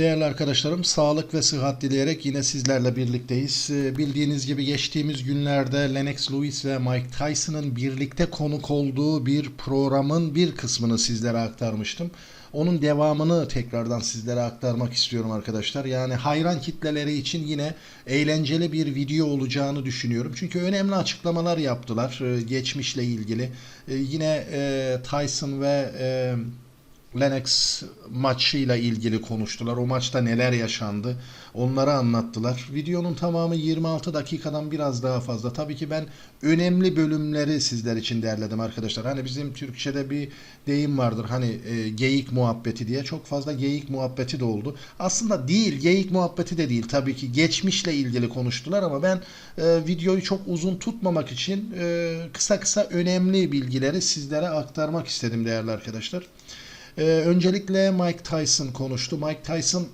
Değerli arkadaşlarım, sağlık ve sıhhat dileyerek yine sizlerle birlikteyiz. Ee, Bildiğiniz gibi geçtiğimiz günlerde Lennox Lewis ve Mike Tyson'ın birlikte konuk olduğu bir programın bir kısmını sizlere aktarmıştım. Onun devamını tekrardan sizlere aktarmak istiyorum arkadaşlar. Yani hayran kitleleri için yine eğlenceli bir video olacağını düşünüyorum. Çünkü önemli açıklamalar yaptılar e, geçmişle ilgili. E, Yine e, Tyson ve Lennox maçıyla ilgili konuştular. O maçta neler yaşandı onları anlattılar. Videonun tamamı 26 dakikadan biraz daha fazla. Tabii ki ben önemli bölümleri sizler için derledim arkadaşlar. Hani bizim Türkçe'de bir deyim vardır. Hani e, geyik muhabbeti diye. Çok fazla geyik muhabbeti de oldu. Aslında değil, geyik muhabbeti de değil. Tabii ki geçmişle ilgili konuştular ama ben e, videoyu çok uzun tutmamak için e, kısa kısa önemli bilgileri sizlere aktarmak istedim değerli arkadaşlar. Ee, öncelikle Mike Tyson konuştu. Mike Tyson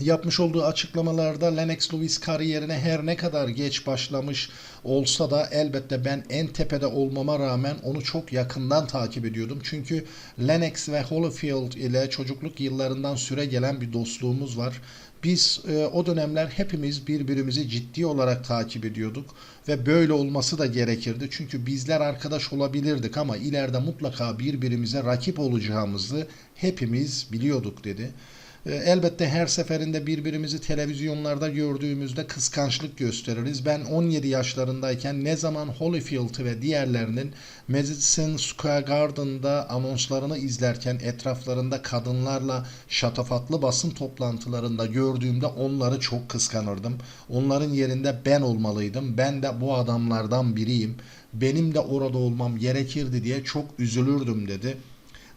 yapmış olduğu açıklamalarda Lennox Lewis kariyerine her ne kadar geç başlamış olsa da elbette ben en tepede olmama rağmen onu çok yakından takip ediyordum. Çünkü Lennox ve Holyfield ile çocukluk yıllarından süre gelen bir dostluğumuz var. Biz e, o dönemler hepimiz birbirimizi ciddi olarak takip ediyorduk ve böyle olması da gerekirdi. Çünkü bizler arkadaş olabilirdik ama ileride mutlaka birbirimize rakip olacağımızı hepimiz biliyorduk dedi. E, Elbette her seferinde birbirimizi televizyonlarda gördüğümüzde kıskançlık gösteririz. Ben 17 yaşlarındayken ne zaman Holyfield ve diğerlerinin Madison Square Garden'da anonslarını izlerken etraflarında kadınlarla şatafatlı basın toplantılarında gördüğümde onları çok kıskanırdım. Onların yerinde ben olmalıydım. Ben de bu adamlardan biriyim. Benim de orada olmam gerekirdi diye çok üzülürdüm dedi.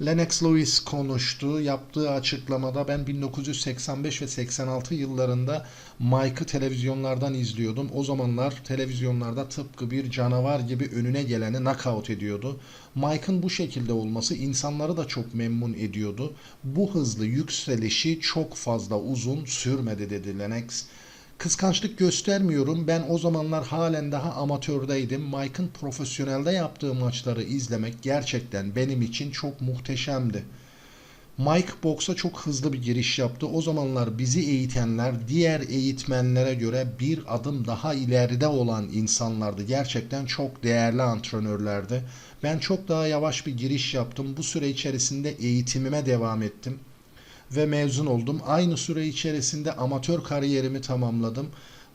Lennox Lewis konuştu. Yaptığı açıklamada ben 1985 ve 86 yıllarında Mike'ı televizyonlardan izliyordum. O zamanlar televizyonlarda tıpkı bir canavar gibi önüne geleni knockout ediyordu. Mike'ın bu şekilde olması insanları da çok memnun ediyordu. Bu hızlı yükselişi çok fazla uzun sürmedi dedi Lennox. Kıskançlık göstermiyorum. Ben o zamanlar halen daha amatördeydim. Mike'ın profesyonelde yaptığı maçları izlemek gerçekten benim için çok muhteşemdi. Mike boksa çok hızlı bir giriş yaptı. O zamanlar bizi eğitenler diğer eğitmenlere göre bir adım daha ileride olan insanlardı. Gerçekten çok değerli antrenörlerdi. Ben çok daha yavaş bir giriş yaptım. Bu süre içerisinde eğitimime devam ettim ve mezun oldum. Aynı süre içerisinde amatör kariyerimi tamamladım.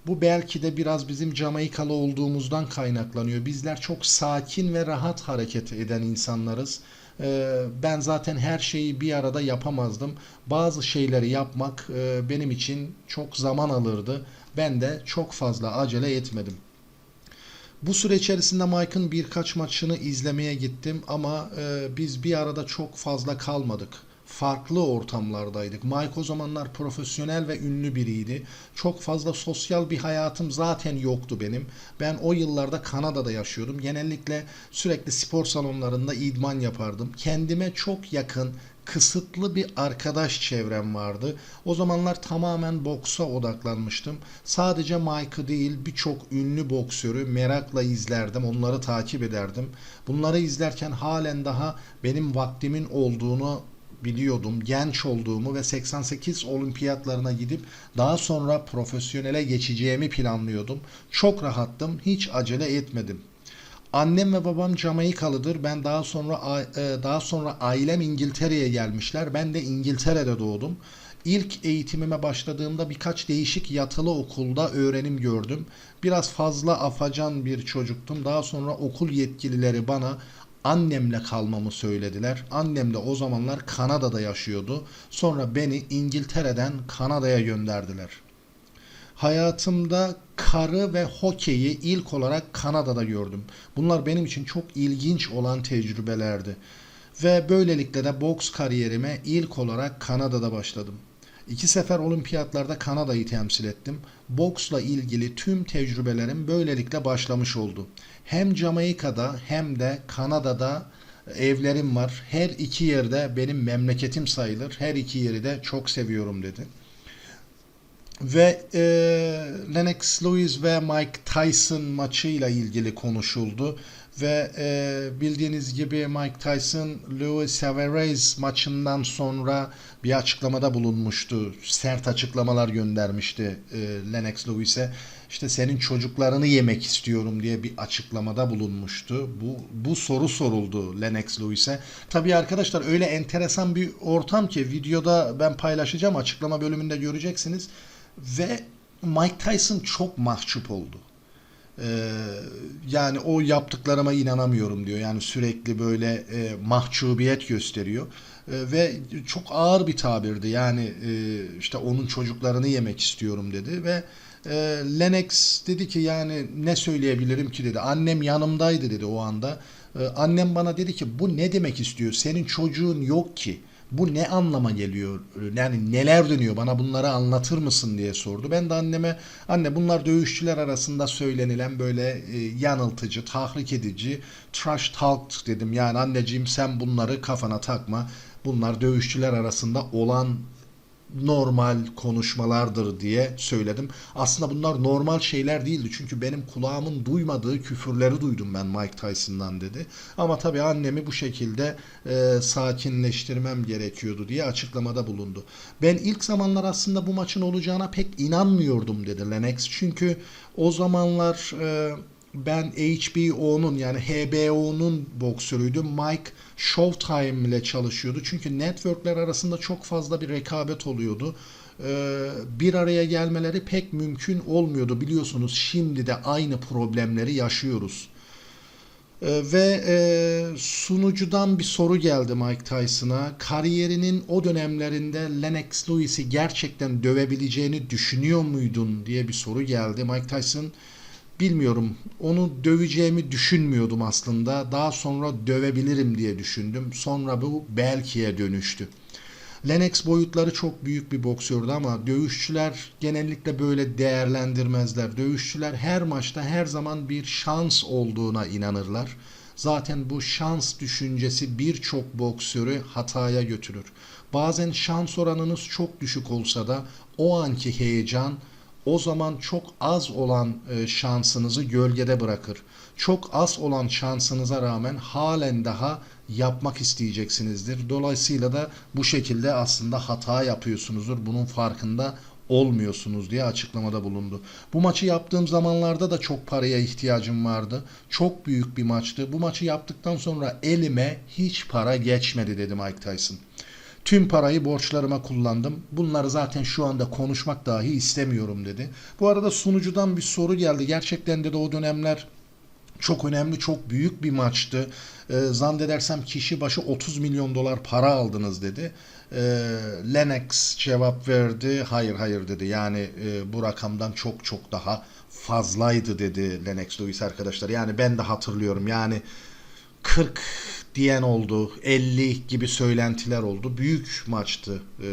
Bu belki de biraz bizim Jamaikalı olduğumuzdan kaynaklanıyor. Bizler çok sakin ve rahat hareket eden insanlarız. Ee, Ben zaten her şeyi bir arada yapamazdım. Bazı şeyleri yapmak e, benim için çok zaman alırdı. Ben de çok fazla acele etmedim. Bu süre içerisinde Mike'ın birkaç maçını izlemeye gittim ama e, biz bir arada çok fazla kalmadık. Farklı ortamlardaydık. Mike o zamanlar profesyonel ve ünlü biriydi. Çok fazla sosyal bir hayatım zaten yoktu benim. Ben o yıllarda Kanada'da yaşıyordum. Genellikle sürekli spor salonlarında idman yapardım. Kendime çok yakın kısıtlı bir arkadaş çevrem vardı. O zamanlar tamamen boksa odaklanmıştım. Sadece Mike'ı değil birçok ünlü boksörü merakla izlerdim. Onları takip ederdim. Bunları izlerken halen daha benim vaktimin olduğunu biliyordum. Genç olduğumu ve 88 olimpiyatlarına gidip daha sonra profesyonele geçeceğimi planlıyordum. Çok rahattım. Hiç acele etmedim. Annem ve babam Jamaikalıdır. Ben daha sonra e, daha sonra ailem İngiltere'ye gelmişler. Ben de İngiltere'de doğdum. İlk eğitimime başladığımda birkaç değişik yatılı okulda öğrenim gördüm. Biraz fazla afacan bir çocuktum. Daha sonra okul yetkilileri bana annemle kalmamı söylediler. Annem de o zamanlar Kanada'da yaşıyordu. Sonra beni İngiltere'den Kanada'ya gönderdiler. Hayatımda karı ve hokeyi ilk olarak Kanada'da gördüm. Bunlar benim için çok ilginç olan tecrübelerdi. Ve böylelikle de boks kariyerime ilk olarak Kanada'da başladım. İki sefer olimpiyatlarda Kanada'yı temsil ettim. Boksla ilgili tüm tecrübelerim böylelikle başlamış oldu. Hem Jamaika'da hem de Kanada'da evlerim var. Her iki yerde benim memleketim sayılır. Her iki yeri de çok seviyorum dedi. Ve e, Lennox Lewis ve Mike Tyson maçıyla ilgili konuşuldu. Ve e, bildiğiniz gibi Mike Tyson Luis Alvarez maçından sonra bir açıklamada bulunmuştu. Sert açıklamalar göndermişti e, Lennox Lewis'e. İşte senin çocuklarını yemek istiyorum diye bir açıklamada bulunmuştu. Bu bu soru soruldu Lennox Lewis'e. Tabii arkadaşlar öyle enteresan bir ortam ki videoda ben paylaşacağım açıklama bölümünde göreceksiniz. Ve Mike Tyson çok mahcup oldu. Ee, yani o yaptıklarıma inanamıyorum diyor. Yani sürekli böyle e, mahcubiyet gösteriyor. E, ve çok ağır bir tabirdi. Yani e, işte onun çocuklarını yemek istiyorum dedi ve e, Lennox dedi ki yani ne söyleyebilirim ki dedi. Annem yanımdaydı dedi o anda. E, annem bana dedi ki bu ne demek istiyor? Senin çocuğun yok ki. Bu ne anlama geliyor? Yani neler dönüyor? Bana bunları anlatır mısın diye sordu. Ben de anneme anne bunlar dövüşçüler arasında söylenilen böyle e, yanıltıcı, tahrik edici, trash talk dedim. Yani anneciğim sen bunları kafana takma. Bunlar dövüşçüler arasında olan normal konuşmalardır diye söyledim. Aslında bunlar normal şeyler değildi. Çünkü benim kulağımın duymadığı küfürleri duydum ben Mike Tyson'dan dedi. Ama tabii annemi bu şekilde e, sakinleştirmem gerekiyordu diye açıklamada bulundu. Ben ilk zamanlar aslında bu maçın olacağına pek inanmıyordum dedi Lennox. Çünkü o zamanlar e, ben HBO'nun yani HBO'nun boksörüydüm. Mike Showtime ile çalışıyordu. Çünkü networkler arasında çok fazla bir rekabet oluyordu. Ee, bir araya gelmeleri pek mümkün olmuyordu. Biliyorsunuz şimdi de aynı problemleri yaşıyoruz. Ee, ve e, sunucudan bir soru geldi Mike Tyson'a. Kariyerinin o dönemlerinde Lennox Lewis'i gerçekten dövebileceğini düşünüyor muydun diye bir soru geldi. Mike Tyson bilmiyorum. Onu döveceğimi düşünmüyordum aslında. Daha sonra dövebilirim diye düşündüm. Sonra bu belkiye dönüştü. Lennox boyutları çok büyük bir boksördü ama dövüşçüler genellikle böyle değerlendirmezler. Dövüşçüler her maçta her zaman bir şans olduğuna inanırlar. Zaten bu şans düşüncesi birçok boksörü hataya götürür. Bazen şans oranınız çok düşük olsa da o anki heyecan o zaman çok az olan e, şansınızı gölgede bırakır. Çok az olan şansınıza rağmen halen daha yapmak isteyeceksinizdir. Dolayısıyla da bu şekilde aslında hata yapıyorsunuzdur. Bunun farkında olmuyorsunuz diye açıklamada bulundu. Bu maçı yaptığım zamanlarda da çok paraya ihtiyacım vardı. Çok büyük bir maçtı. Bu maçı yaptıktan sonra elime hiç para geçmedi dedi Mike Tyson. Tüm parayı borçlarıma kullandım. Bunları zaten şu anda konuşmak dahi istemiyorum dedi. Bu arada sunucudan bir soru geldi. Gerçekten de o dönemler çok önemli, çok büyük bir maçtı. E, zannedersem kişi başı 30 milyon dolar para aldınız dedi. E, Lennox cevap verdi. Hayır hayır dedi. Yani e, bu rakamdan çok çok daha fazlaydı dedi Lennox Lewis arkadaşlar. Yani ben de hatırlıyorum. Yani 40 diyen oldu. 50 gibi söylentiler oldu. Büyük maçtı e,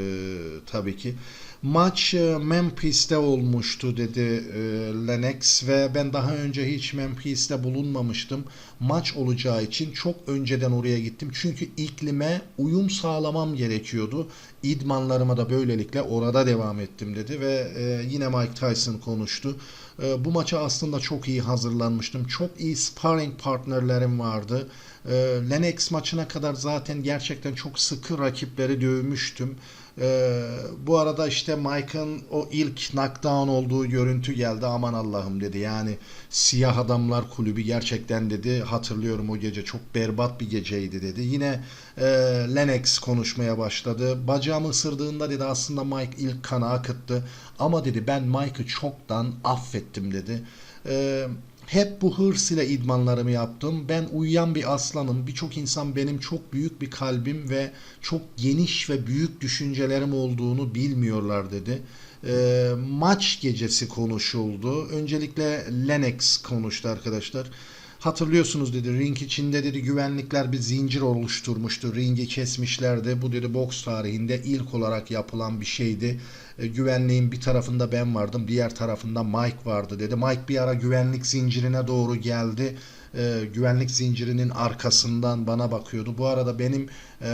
tabii ki. Maç e, Memphis'te olmuştu dedi e, Lennox ve ben daha önce hiç Memphis'te bulunmamıştım. Maç olacağı için çok önceden oraya gittim. Çünkü iklime uyum sağlamam gerekiyordu. İdmanlarıma da böylelikle orada devam ettim dedi ve e, yine Mike Tyson konuştu. E, bu maça aslında çok iyi hazırlanmıştım. Çok iyi sparring partnerlerim vardı. E, Lennox maçına kadar zaten gerçekten çok sıkı rakipleri dövmüştüm. Ee, bu arada işte Mike'ın o ilk knockdown olduğu görüntü geldi. Aman Allah'ım dedi. Yani siyah adamlar kulübü gerçekten dedi. Hatırlıyorum o gece çok berbat bir geceydi dedi. Yine e, Lennox konuşmaya başladı. Bacağımı ısırdığında dedi aslında Mike ilk kanı akıttı. Ama dedi ben Mike'ı çoktan affettim dedi. Eee hep bu hırs ile idmanlarımı yaptım. Ben uyuyan bir aslanım. Birçok insan benim çok büyük bir kalbim ve çok geniş ve büyük düşüncelerim olduğunu bilmiyorlar dedi. E, maç gecesi konuşuldu. Öncelikle Lennox konuştu arkadaşlar. Hatırlıyorsunuz dedi ring içinde dedi güvenlikler bir zincir oluşturmuştu. Ringi kesmişlerdi. Bu dedi boks tarihinde ilk olarak yapılan bir şeydi. E, güvenliğin bir tarafında ben vardım, diğer tarafında Mike vardı dedi. Mike bir ara güvenlik zincirine doğru geldi. E, güvenlik zincirinin arkasından bana bakıyordu. Bu arada benim e,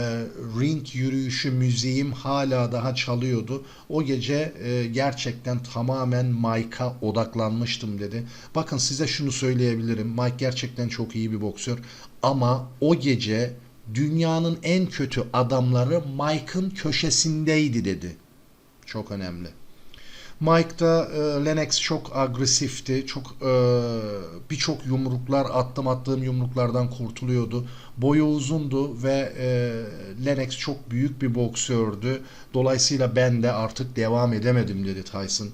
ring yürüyüşü müziğim hala daha çalıyordu. O gece e, gerçekten tamamen Mike'a odaklanmıştım dedi. Bakın size şunu söyleyebilirim. Mike gerçekten çok iyi bir boksör ama o gece dünyanın en kötü adamları Mike'ın köşesindeydi dedi. Çok önemli. Mike'da e, Lennox çok agresifti. Çok e, birçok yumruklar attım attığım yumruklardan kurtuluyordu. Boyu uzundu ve e, Lennox çok büyük bir boksördü. Dolayısıyla ben de artık devam edemedim dedi Tyson.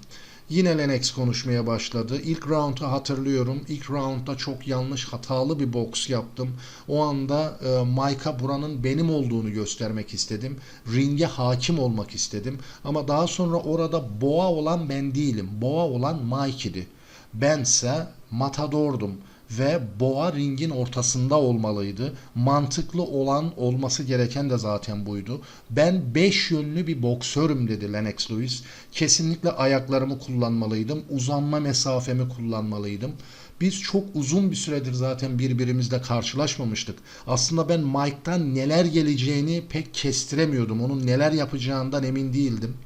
Yine Lennox konuşmaya başladı. İlk round'u hatırlıyorum. İlk round'da çok yanlış hatalı bir boks yaptım. O anda e, Mike'a buranın benim olduğunu göstermek istedim. Ringe hakim olmak istedim. Ama daha sonra orada boğa olan ben değilim. Boğa olan Mike idi. Bense matadordum ve boğa ringin ortasında olmalıydı. Mantıklı olan olması gereken de zaten buydu. Ben 5 yönlü bir boksörüm dedi Lennox Lewis. Kesinlikle ayaklarımı kullanmalıydım. Uzanma mesafemi kullanmalıydım. Biz çok uzun bir süredir zaten birbirimizle karşılaşmamıştık. Aslında ben Mike'tan neler geleceğini pek kestiremiyordum. Onun neler yapacağından emin değildim.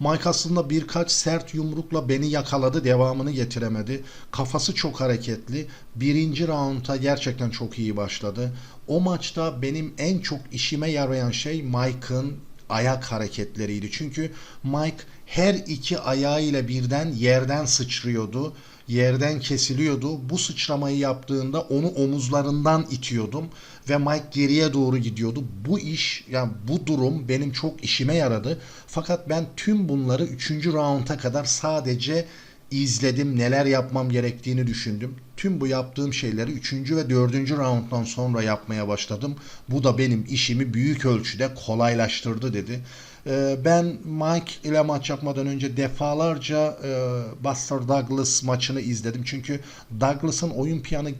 Mike aslında birkaç sert yumrukla beni yakaladı, devamını getiremedi. Kafası çok hareketli. Birinci round'a gerçekten çok iyi başladı. O maçta benim en çok işime yarayan şey Mike'ın ayak hareketleriydi. Çünkü Mike her iki ayağıyla birden yerden sıçrıyordu yerden kesiliyordu. Bu sıçramayı yaptığında onu omuzlarından itiyordum ve Mike geriye doğru gidiyordu. Bu iş yani bu durum benim çok işime yaradı. Fakat ben tüm bunları 3. rounda kadar sadece izledim. Neler yapmam gerektiğini düşündüm. Tüm bu yaptığım şeyleri 3. ve 4. rounddan sonra yapmaya başladım. Bu da benim işimi büyük ölçüde kolaylaştırdı dedi. Ee, ben Mike ile maç yapmadan önce defalarca e, Buster Douglas maçını izledim. Çünkü Douglas'ın oyun planı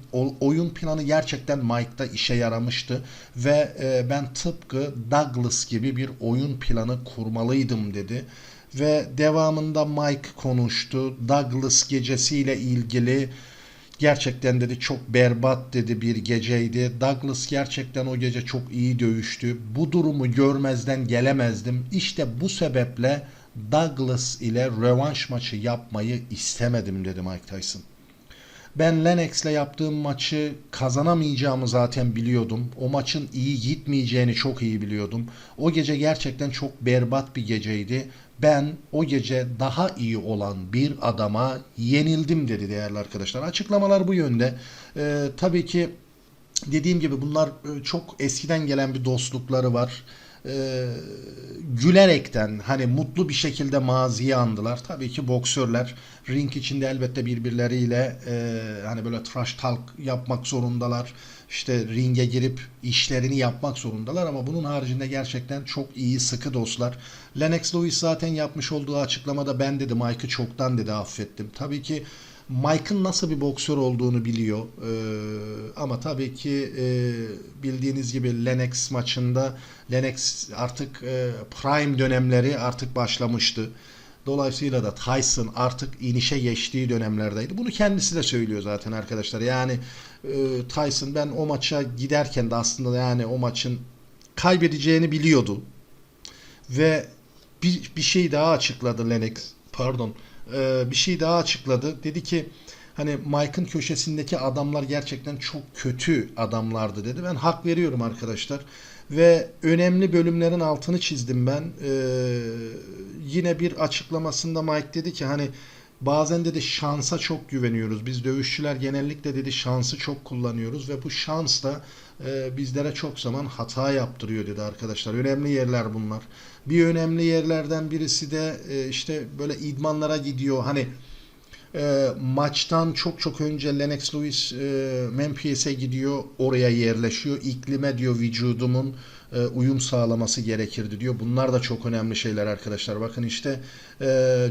oyun planı gerçekten Mike'da işe yaramıştı ve e, ben tıpkı Douglas gibi bir oyun planı kurmalıydım dedi. Ve devamında Mike konuştu. Douglas gecesiyle ilgili Gerçekten dedi çok berbat dedi bir geceydi. Douglas gerçekten o gece çok iyi dövüştü. Bu durumu görmezden gelemezdim. İşte bu sebeple Douglas ile rövanş maçı yapmayı istemedim dedi Mike Tyson. Ben Lennox'le yaptığım maçı kazanamayacağımı zaten biliyordum. O maçın iyi gitmeyeceğini çok iyi biliyordum. O gece gerçekten çok berbat bir geceydi. Ben o gece daha iyi olan bir adama yenildim dedi değerli arkadaşlar. Açıklamalar bu yönde. Ee, tabii ki dediğim gibi bunlar e, çok eskiden gelen bir dostlukları var e, gülerekten hani mutlu bir şekilde maziyi andılar. Tabii ki boksörler ring içinde elbette birbirleriyle e, hani böyle trash talk yapmak zorundalar. İşte ringe girip işlerini yapmak zorundalar ama bunun haricinde gerçekten çok iyi sıkı dostlar. Lennox Lewis zaten yapmış olduğu açıklamada ben dedi Mike'ı çoktan dedi affettim. Tabii ki Mike'ın nasıl bir boksör olduğunu biliyor. Ee, ama tabii ki e, bildiğiniz gibi Lennox maçında Lennox artık e, prime dönemleri artık başlamıştı. Dolayısıyla da Tyson artık inişe geçtiği dönemlerdeydi. Bunu kendisi de söylüyor zaten arkadaşlar. Yani e, Tyson ben o maça giderken de aslında yani o maçın kaybedeceğini biliyordu. Ve bir, bir şey daha açıkladı Lennox. Pardon e, bir şey daha açıkladı. Dedi ki hani Mike'ın köşesindeki adamlar gerçekten çok kötü adamlardı dedi. Ben hak veriyorum arkadaşlar. Ve önemli bölümlerin altını çizdim ben. Ee, yine bir açıklamasında Mike dedi ki hani bazen dedi şansa çok güveniyoruz. Biz dövüşçüler genellikle dedi şansı çok kullanıyoruz ve bu şans da e, bizlere çok zaman hata yaptırıyor dedi arkadaşlar. Önemli yerler bunlar. Bir önemli yerlerden birisi de e, işte böyle idmanlara gidiyor. Hani e, maçtan çok çok önce Lennox Lewis e, Memphis'e gidiyor. Oraya yerleşiyor. İklime diyor vücudumun e, uyum sağlaması gerekirdi diyor. Bunlar da çok önemli şeyler arkadaşlar. Bakın işte e,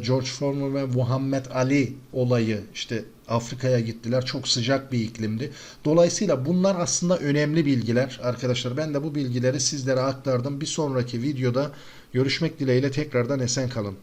George Foreman ve Muhammed Ali olayı işte Afrika'ya gittiler. Çok sıcak bir iklimdi. Dolayısıyla bunlar aslında önemli bilgiler arkadaşlar. Ben de bu bilgileri sizlere aktardım. Bir sonraki videoda görüşmek dileğiyle tekrardan esen kalın.